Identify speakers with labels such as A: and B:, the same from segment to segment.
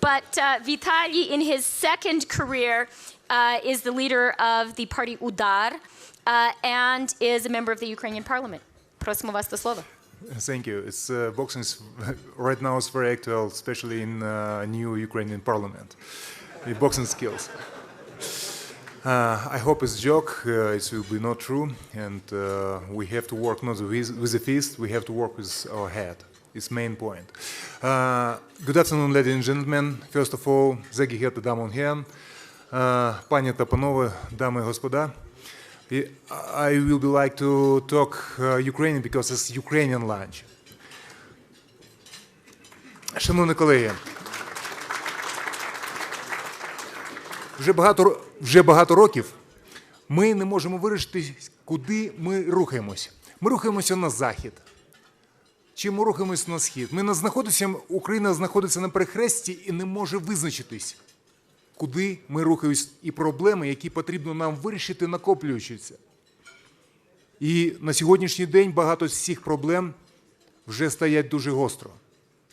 A: But uh, Vitaly, in his second career, uh, is the leader of the party Udar uh, and is a member of the Ukrainian parliament. Просимо вас до слова.
B: Thank you. It's uh, boxing is right now is very actual, especially in uh, new Ukrainian parliament. The boxing skills. Uh, I hope it's joke. Uh, it will be not true, and uh, we have to work not with, with the fist. We have to work with our head. It's main point. Uh, good afternoon, ladies and gentlemen. First of all, Damen und uh, пані та панове, дами і господа. I will be like to talk uh, Ukrainian because it's Ukrainian lunch. Шановні колеги, вже багато, вже багато років ми не можемо вирішити, куди ми рухаємося. Ми рухаємося на захід. Чи ми рухаємося на схід? Ми знаходимося, Україна знаходиться на перехресті і не може визначитись, куди ми рухаємось, і проблеми, які потрібно нам вирішити, накоплюються. І на сьогоднішній день багато з цих проблем вже стоять дуже гостро.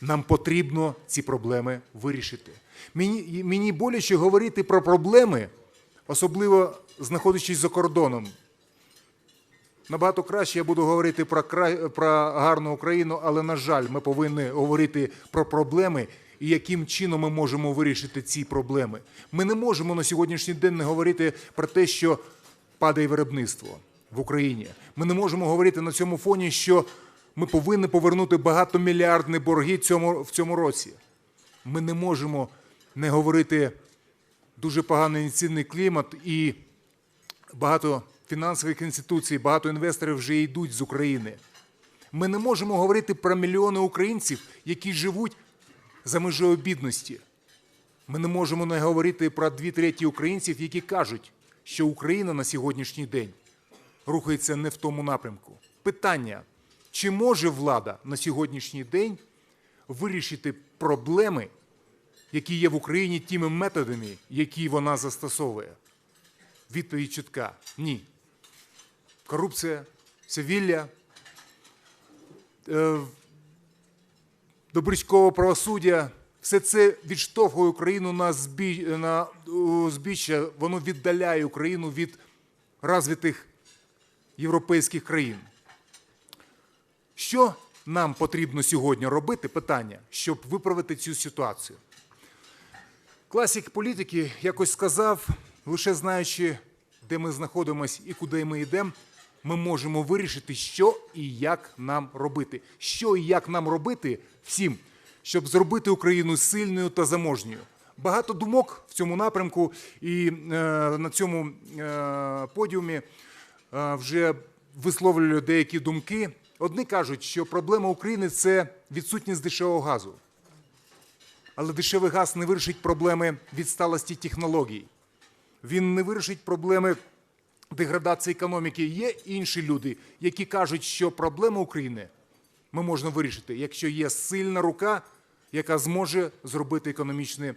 B: Нам потрібно ці проблеми вирішити. Мені, мені боляче говорити про проблеми, особливо знаходячись за кордоном. Набагато краще я буду говорити про, кра- про гарну Україну, але, на жаль, ми повинні говорити про проблеми і яким чином ми можемо вирішити ці проблеми. Ми не можемо на сьогоднішній день не говорити про те, що падає виробництво в Україні. Ми не можемо говорити на цьому фоні, що ми повинні повернути багатомільярдні борги цьому, в цьому році. Ми не можемо не говорити дуже поганий інвестиційний клімат і багато фінансових інституцій, багато інвесторів вже йдуть з України. Ми не можемо говорити про мільйони українців, які живуть за межою бідності. Ми не можемо не говорити про дві треті українців, які кажуть, що Україна на сьогоднішній день рухається не в тому напрямку. Питання: чи може влада на сьогоднішній день вирішити проблеми, які є в Україні тими методами, які вона застосовує? Відповідь чітка ні. Корупція, свавілля, е, добрячкове правосуддя все це відштовхує Україну на, на узбіччя, воно віддаляє Україну від розвитих європейських країн. Що нам потрібно сьогодні робити? Питання, щоб виправити цю ситуацію. Класик політики якось сказав, лише знаючи, де ми знаходимося і куди ми йдемо, ми можемо вирішити, що і як нам робити. Що і як нам робити всім, щоб зробити Україну сильною та заможньою. Багато думок в цьому напрямку, і е, на цьому е, подіумі е, вже висловлювали деякі думки. Одні кажуть, що проблема України це відсутність дешевого газу. Але дешевий газ не вирішить проблеми відсталості технологій. Він не вирішить проблеми деградації економіки. Є інші люди, які кажуть, що проблему України ми можемо вирішити, якщо є сильна рука, яка зможе зробити економічні е,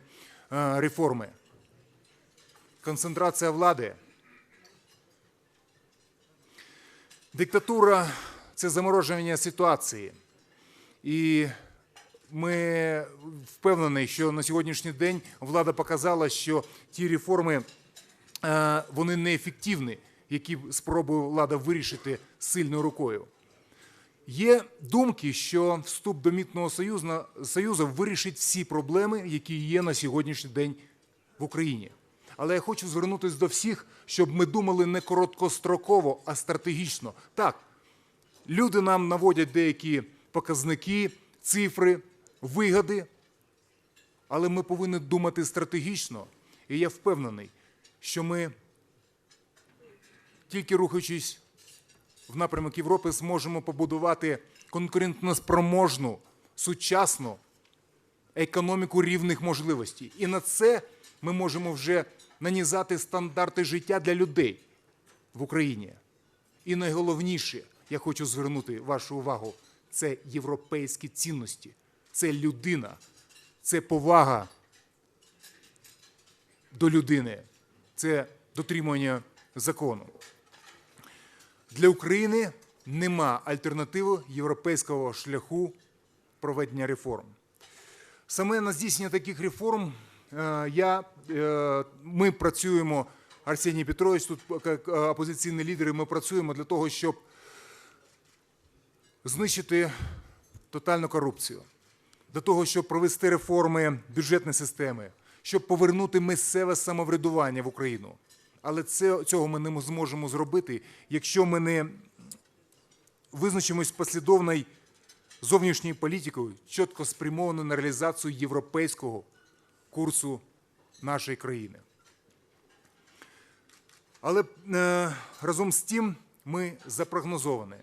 B: реформи. Концентрація влади. Диктатура це заморожування ситуації. І ми впевнені, що на сьогоднішній день влада показала, що ті реформи е, вони неефективні, які спробує влада вирішити сильною рукою. Є думки, що вступ до мітного союзу, вирішить всі проблеми, які є на сьогоднішній день в Україні. Але я хочу звернутися до всіх, щоб ми думали не короткостроково, а стратегічно. Так, люди нам наводять деякі показники, цифри, вигоди, але ми повинні думати стратегічно. І я впевнений, що ми, тільки рухаючись в напрямок Європи, зможемо побудувати конкурентноспроможну, сучасну економіку рівних можливостей. І на це ми можемо вже нанізати стандарти життя для людей в Україні. І найголовніше, я хочу звернути вашу увагу, це європейські цінності, це людина, це повага до людини, це дотримання закону. Для України нема альтернативи європейського шляху проведення реформ. Саме на здійснення таких реформ е, я, е, ми працюємо, Арсеній Петрович, тут як е, опозиційні лідери, ми працюємо для того, щоб знищити тотальну корупцію, для того, щоб провести реформи бюджетної системи, щоб повернути місцеве самоврядування в Україну. Але це, цього ми не зможемо зробити, якщо ми не визначимось послідовною зовнішньою політикою, чітко спрямованою на реалізацію європейського курсу нашої країни. Але е, разом з тим ми запрогнозовані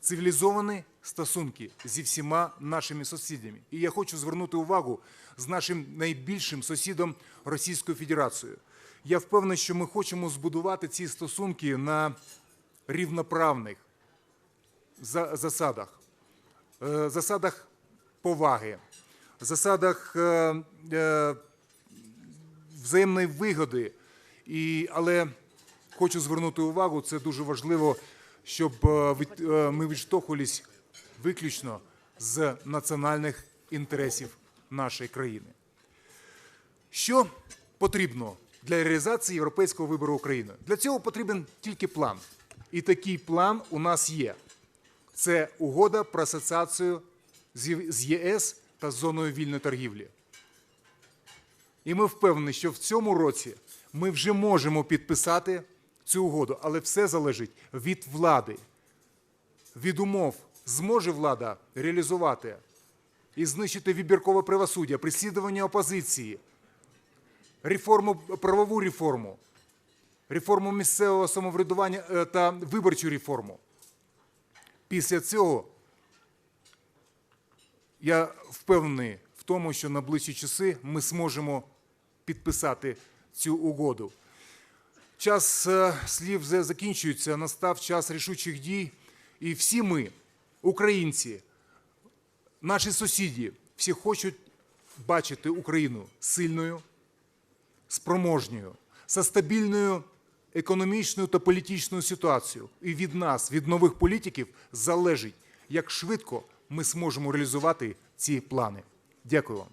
B: цивілізовані стосунки зі всіма нашими сусідами. І я хочу звернути увагу з нашим найбільшим сусідом Російською Федерацією. Я впевнений, що ми хочемо збудувати ці стосунки на рівноправних засадах, Е, засадах поваги, засадах е, е, взаємної вигоди. І, але хочу звернути увагу, це дуже важливо, щоб ми відштовхувались виключно з національних інтересів нашої країни. Що потрібно для реалізації європейського вибору України? Для цього потрібен тільки план. І такий план у нас є. Це угода про асоціацію з ЄС та зоною вільної торгівлі. І ми впевнені, що в цьому році ми вже можемо підписати цю угоду, але все залежить від влади, від умов. Зможе влада реалізувати і знищити вибіркове правосуддя, переслідування опозиції, реформу, правову реформу, реформу місцевого самоврядування е, та виборчу реформу. Після цього я впевнений в тому, що на ближчі часи ми зможемо підписати цю угоду. Час е, слів вже закінчується, настав час рішучих дій, і всі ми, українці, наші сусіди, всі хочуть бачити Україну сильною, спроможньою, за стабільною економічною та політичною ситуацією. І від нас, від нових політиків, залежить, як швидко ми зможемо реалізувати ці плани. Дякую вам.